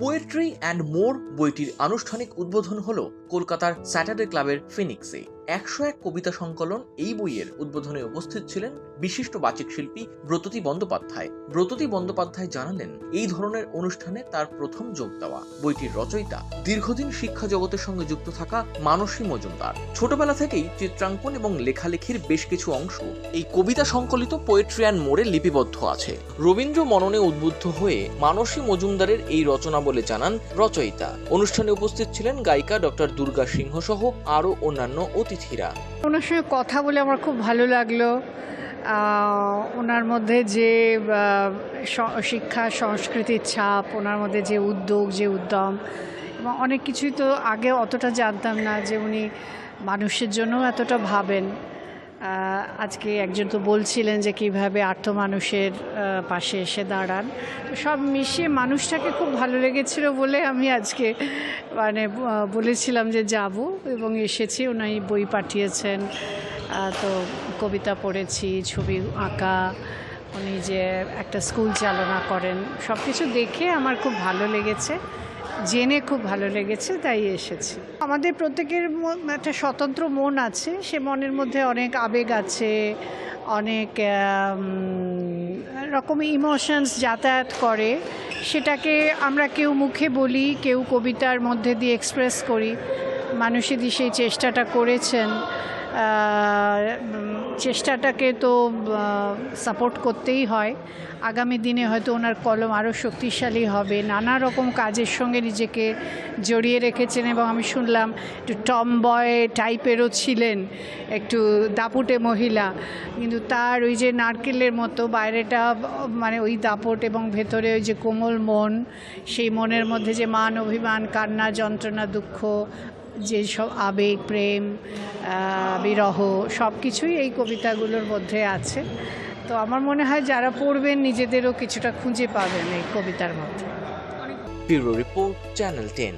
Poetry and more বইটির আনুষ্ঠানিক উদ্বোধন হল কলকাতার স্যাটারডে ক্লাবের ফিনিক্সে একশো এক কবিতা সংকলন এই বইয়ের উদ্বোধনে উপস্থিত ছিলেন বিশিষ্ট বাচিক শিল্পী ব্রততী বন্দ্যোপাধ্যায়। ব্রততী বন্দ্যোপাধ্যায় জানালেন, এই ধরনের অনুষ্ঠানে তার প্রথম যোগ দেওয়া। বইটির রচয়িতা দীর্ঘদিন শিক্ষা জগতের সঙ্গে যুক্ত থাকা মানসী মজুমদার। ছোটবেলা থেকেই চিত্রাঙ্কন এবং লেখালেখির বেশ কিছু অংশ এই কবিতা সংকলিত পোয়েট্রি অ্যান্ড মোড়ে লিপিবদ্ধ আছে। রবীন্দ্র মননে উদ্বুদ্ধ হয়ে মানসী মজুমদারের এই রচনা বলে জানান রচয়িতা। অনুষ্ঠানে উপস্থিত ছিলেন গায়িকা ডক্টর দুর্গা সিংহ সহ আরও অন্যান্য অতিথিরা। ওনার সঙ্গে কথা বলে আমার খুব ভালো লাগল। ওনার মধ্যে যে শিক্ষা সংস্কৃতির ছাপ, ওনার মধ্যে যে উদ্যোগ, যে উদ্যম, এবং অনেক কিছুই তো আগে অতটা জানতাম না যে উনি মানুষের জন্য এতটা ভাবেন। আজকে একজন তো বলছিলেন যে কীভাবে আর্থ মানুষের পাশে এসে দাঁড়ান। সব মিশিয়ে মানুষটাকে খুব ভালো লেগেছিল বলে আমি আজকে মানে বলেছিলাম যে যাব এবং এসেছি। উনি বই পাঠিয়েছেন। তো কবিতা পড়েছি, ছবি আঁকা উনি যে একটা স্কুল চালনা করেন সব কিছু দেখে আমার খুব ভালো লেগেছে, জেনে খুব ভালো লেগেছে, তাই এসেছি। আমাদের প্রত্যেকের একটা স্বতন্ত্র মন আছে, সে মনের মধ্যে অনেক আবেগ আছে, অনেক রকম ইমোশনস যাতায়াত করে, সেটাকে আমরা কেউ মুখে বলি, কেউ কবিতার মধ্যে দিয়ে এক্সপ্রেস করি। মানুষেরই সেই চেষ্টাটা করেছেন চেষ্টাটাকে তো সাপোর্ট করতেই হয়। আগামী দিনে হয়তো ওনার কলম আরও শক্তিশালী হবে। নানা রকম কাজের সঙ্গে নিজেকে জড়িয়ে রেখেছেন এবং আমি শুনলাম একটু টম বয় টাইপেরও ছিলেন, একটু দাপুটে মহিলা। কিন্তু তার ওই যে নারকেলের মতো বাইরেটা মানে ওই দাপট এবং ভেতরে ওই যে কোমল মন, সেই মনের মধ্যে যে মান, অভিমান, কান্না, যন্ত্রণা, দুঃখ যে সব আবেগ, প্রেম বিরহ সব কিছুই এই কবিতাগুলোর মধ্যে আছে। তো আমার মনে হয় যারা পড়বেন, নিজেদেরও কিছুটা খুঁজে পাবেন এই কবিতার মধ্যে। Bureau report, channel ten.